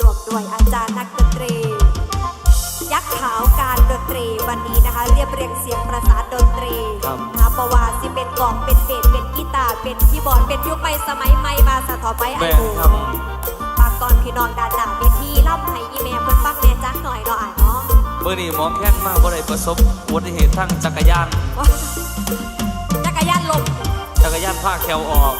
รวมด้วยอาจารย์นักดนตรี ยักษ์ขาวการดนตรีวันนี้นะคะ เรียบเรียงเสียงประสานดนตรีครับนะคะประว่าสิเป็นกลองเป็นเบสเป็นกีตาร์เป็นคีย์บอร์ดเป็นยุคใหม่สมัยใหม่มาสะท้อนไปไอ้แม่หมูครับ ปากก่อนพี่น้องดาดาเวทีล่ำให้อีแม่เพิ่นฟังแม่จักหน่อยเนาะอะเนาะ เมื่อนี้หมอแค้นมากบ่ได้ประสบอุบัติเหตุทางจักรยานว้าจักรยานลมจักรยานพาแควออก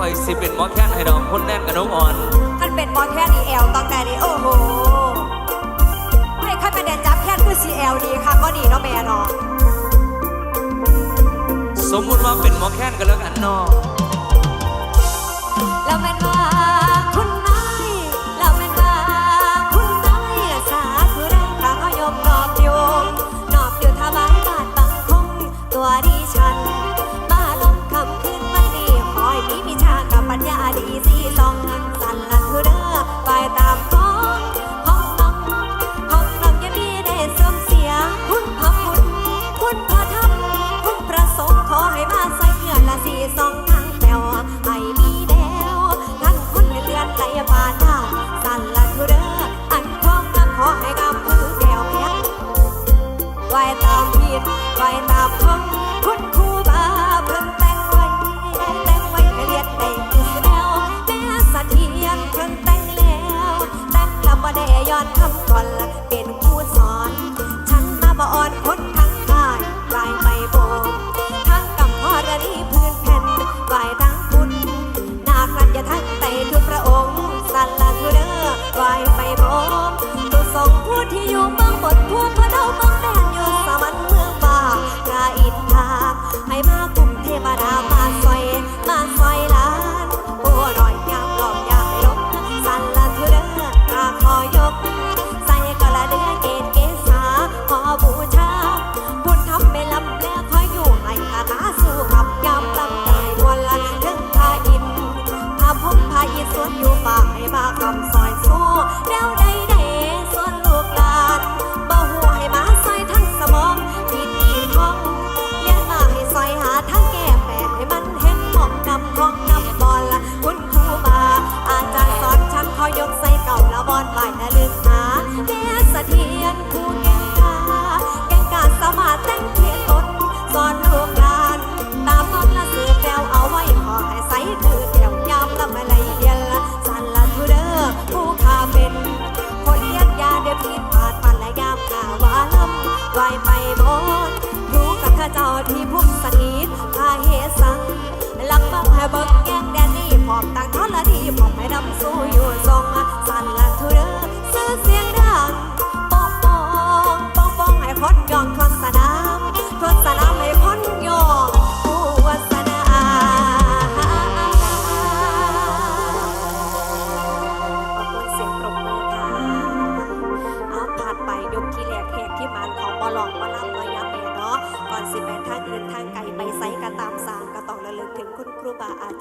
เดี๋ยวไปสิเป็นหมอแค้นให้ดอกคนแน่นกับน้องอ่อนคันเป็นบอลแค่นี้แอลต้องได้นี่โอ้โหไม่คันเป็นแดนจับแค่คือซีแอลดีค่ะก็ดีเนาะแม่เนาะสมมุติว่าเป็นหมอแค้นกันแล้วกันเนาะแล้วแม่นว่า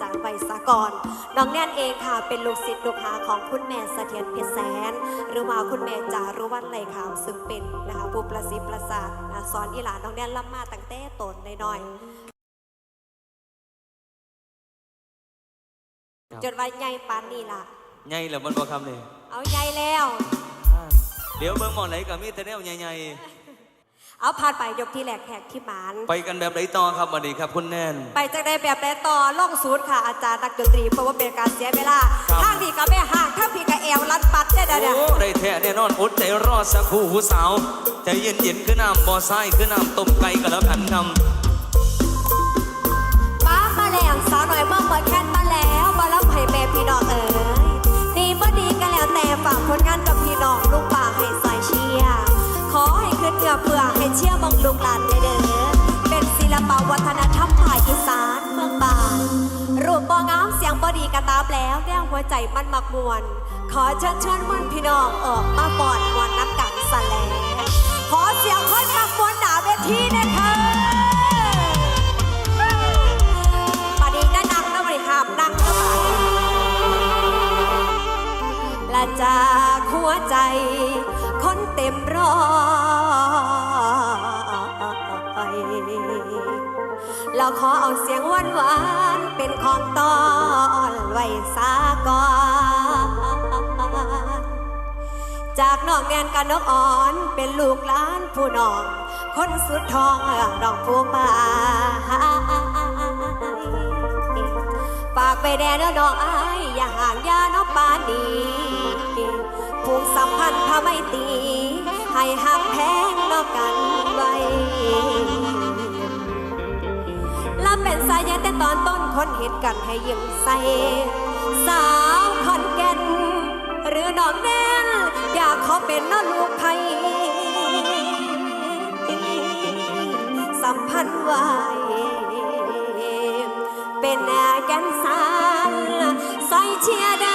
จารย์ไวยสากรน้องแน่นเองค่ะเป็นลูกศิษย์ลูกหาของคุณแม่เสถียรเพชรแสน หรือว่าคุณแม่จารุวรรณไหลขาวซึ่งเป็นนะคะผู้ประสิทธิ์ประสาทนะสอนอีหลานน้องแน่นล่ำมาตั้งแต่ตนน้อยๆจนวันใหญ่ปานนี่ล่ะไงเหรอมันบอกคำเลยเอาใหญ่แล้ว เดี๋ยวเบิ่งหมองไหนกับมีแต่แนวใหญ่ เอาผ่านไปยกที่แรกแหกที่หมานๆไปกันแบบไหนต่อครับวันนี้ครับคุณแน่นไปจากได้แบบแปลต่อล่องสูตรค่ะอาจารย์นักดนตรีเพราะว่าเป็นการเสียเวลาครับ ทางดีกับแม่ห่างทางพี่กับแอวลันปัดได้เด้อเด้อโอ้ได้แท้แน่นอนอดใจรอสักครู่ผู้สาวใจเย็นๆคือน้ำบ่อทรายคือน้ำต้มไก่ก็แล้วกันคป้ ขึ้นเหนือเพื่อให้เชียร์บังลูกหลานเด้อเด้อเป็นศิลปวัฒนธรรมภาคอีสานเมืองบานรูปบ่งามเสียงบ่ดีกระตามแล้วแนวหัวใจมันมักมวน ขอเชิญชวนมวนพี่น้องออกมาก่อนมวนน้ำกันสแลขอเสียงคนมักมวนหนาเวทีนะคะปาดีนั่นนั่งนะบริหามนั่งนะบาดและจากหัวใจคนเต็มร้อย ขอเอาเสียงหวานหวานๆเป็นของตอนไว้สากอนจากน้องแนนกับน้องอ่อนเป็นลูกหลานผู้น้อง คนสุดทองดอกผู้ป่าฝากไปแด่เน้อน้องอายอย่าห่างยาน้องปานีผูกสัมพันธ์พาไม่ตี ให้หักแพงนอกกัน เป็นสายยันแต่ตอนต้นคนเหตุกันให้ยิ้มใสสาวขอนแก่นหรือน้องแนนอยากขอเป็นน้องลูกไทยสัมพันธ์ไว้เป็นแนวแกนสารใส่เชียร์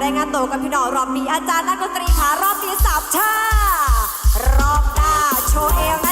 รายงานเหนือรายงานโตวกับพี่น้องรอบนี้อาจารย์นักดนตรีขารอบนี้สับชารอบหน้าโชว์เอวนะ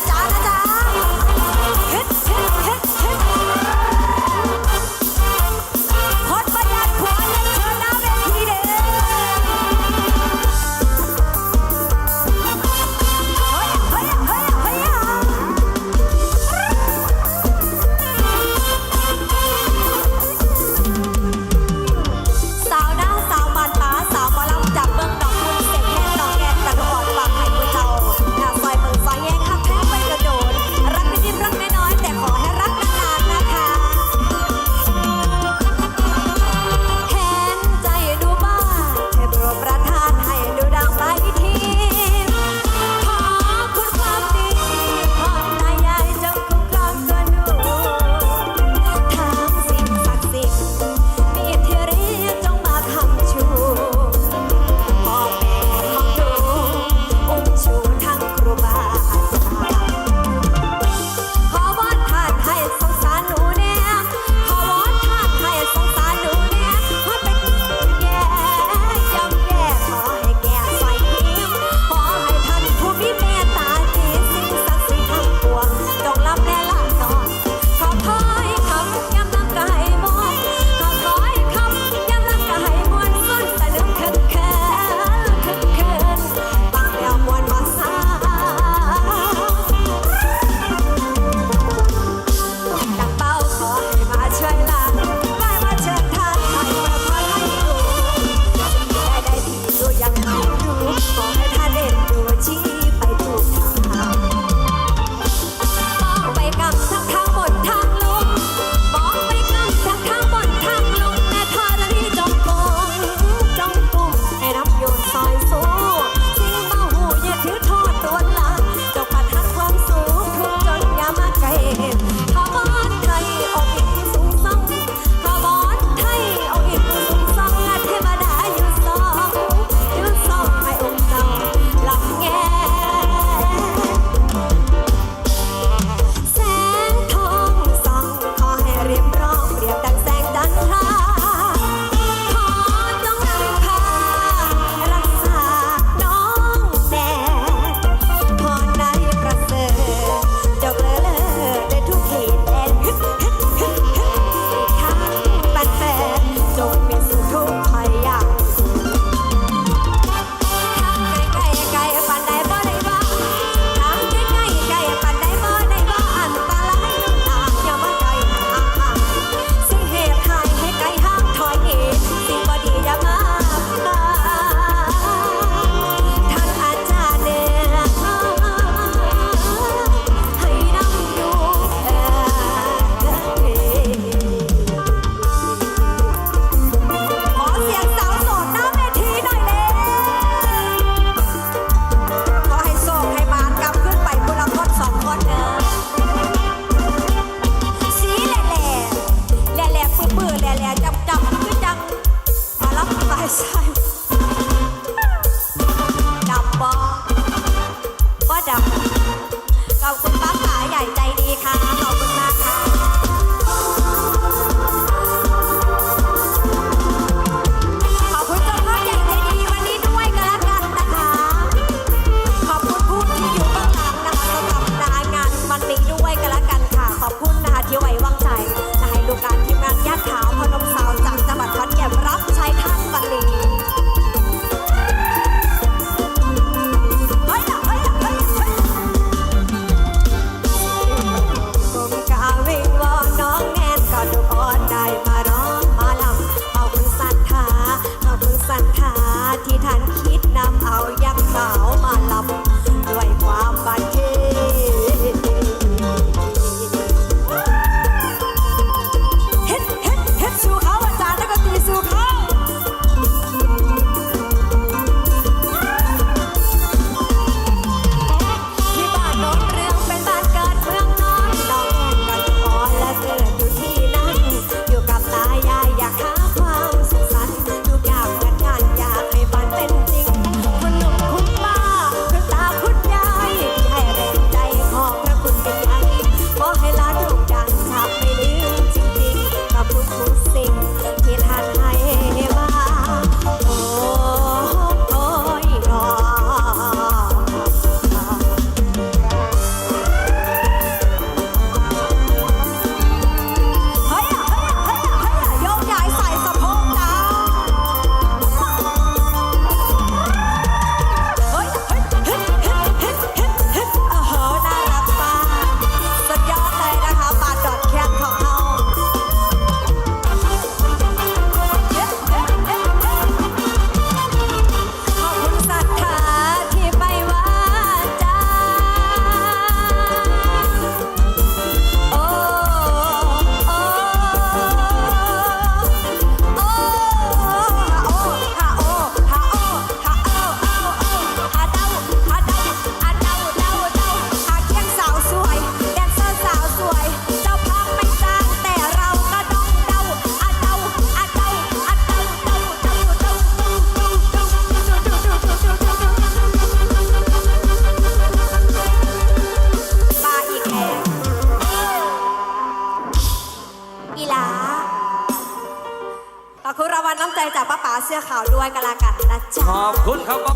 อบคุณครับ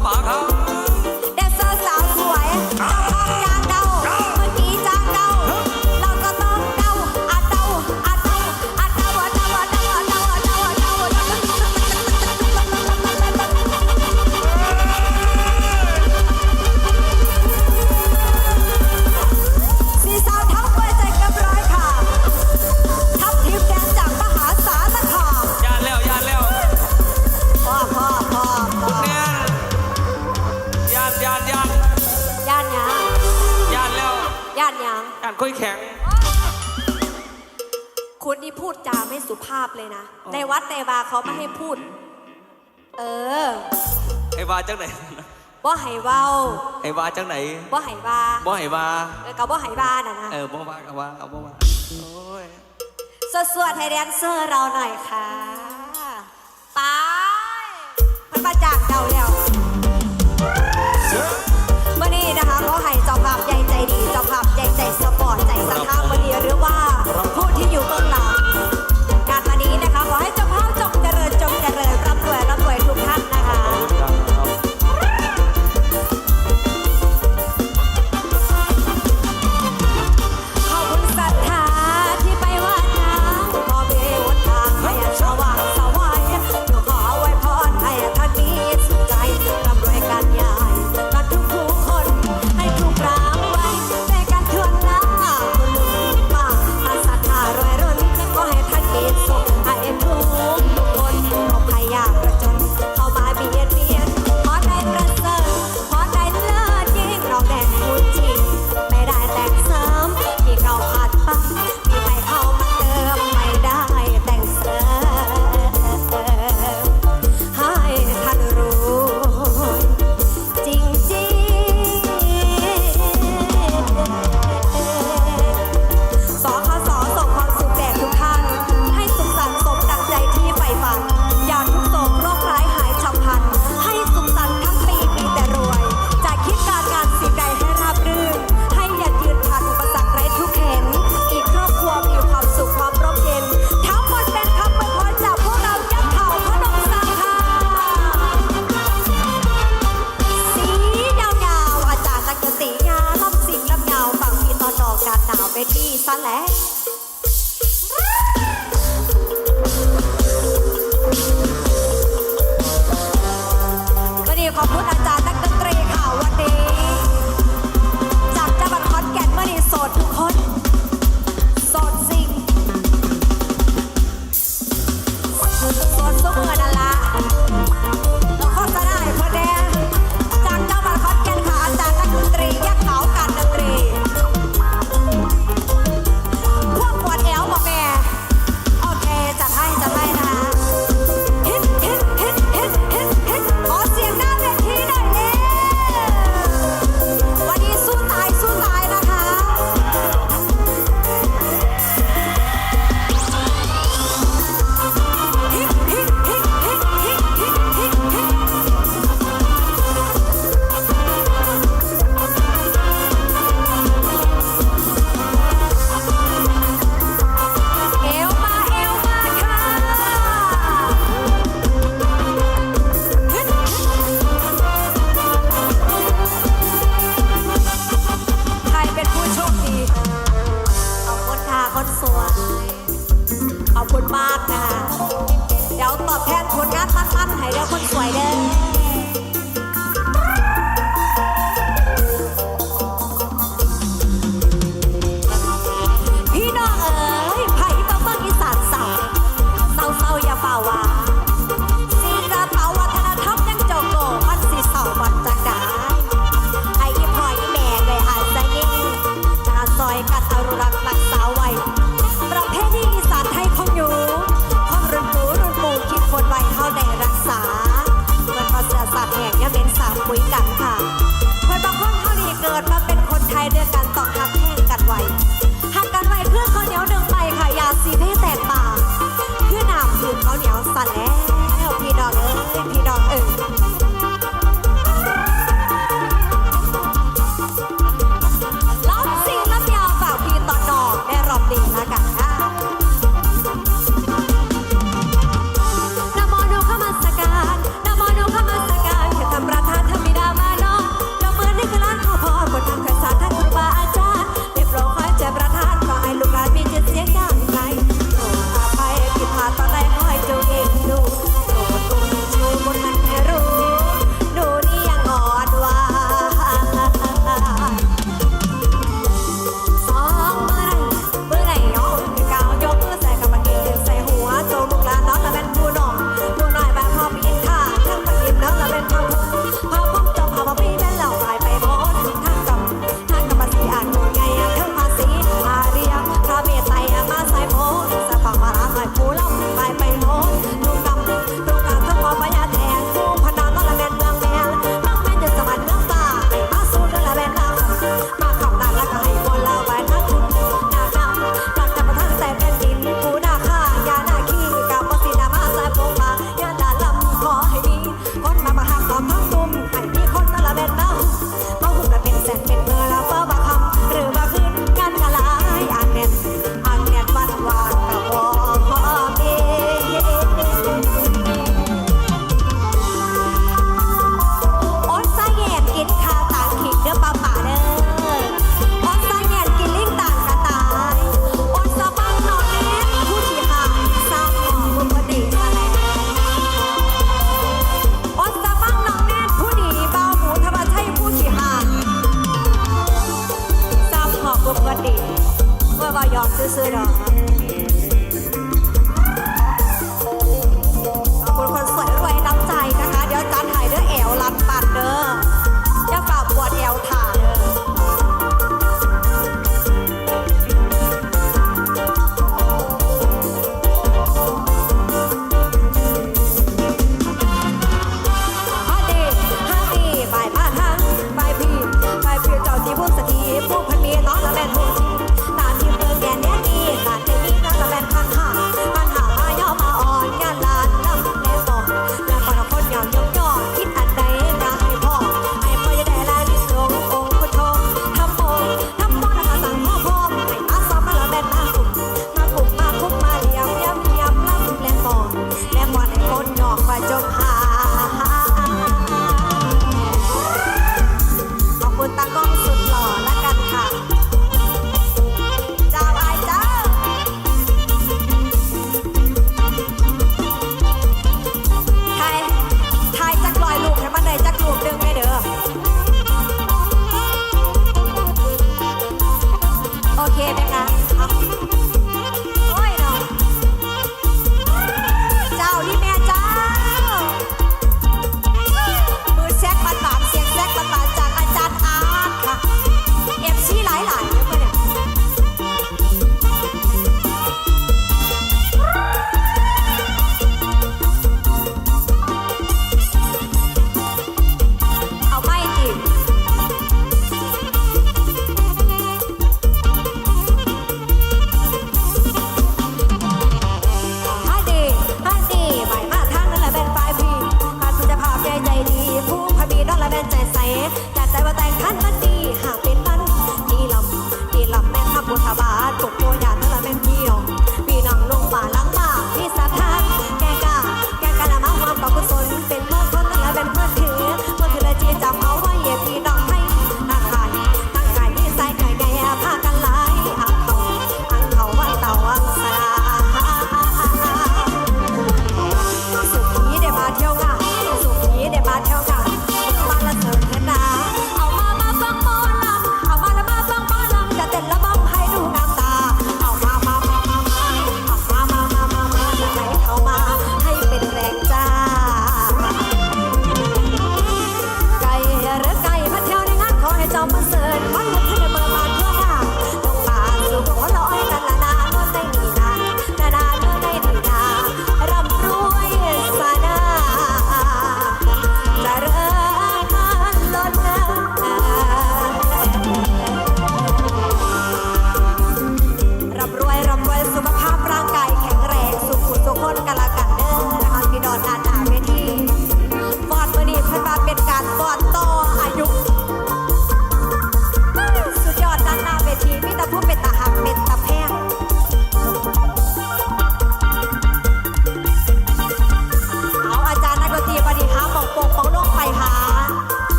เลยนะ ในวัดเตวาเขาไม่ให้พูด เออ ไอ้วาจังไหนบ่ไห้เว้าไอ้วาจังไหนบ่ไห้วาบ่ไห้วาเออก็บบ่ไห้ว่านะนะเออบ่ว่าก็ว่าเอาบ่วาโอ้ยสวดสวให้แดนเซอร์เราหน่อยค่ะไปมันมาจากเดาแล้ว ให้เราคนสวยเด้อ Friday.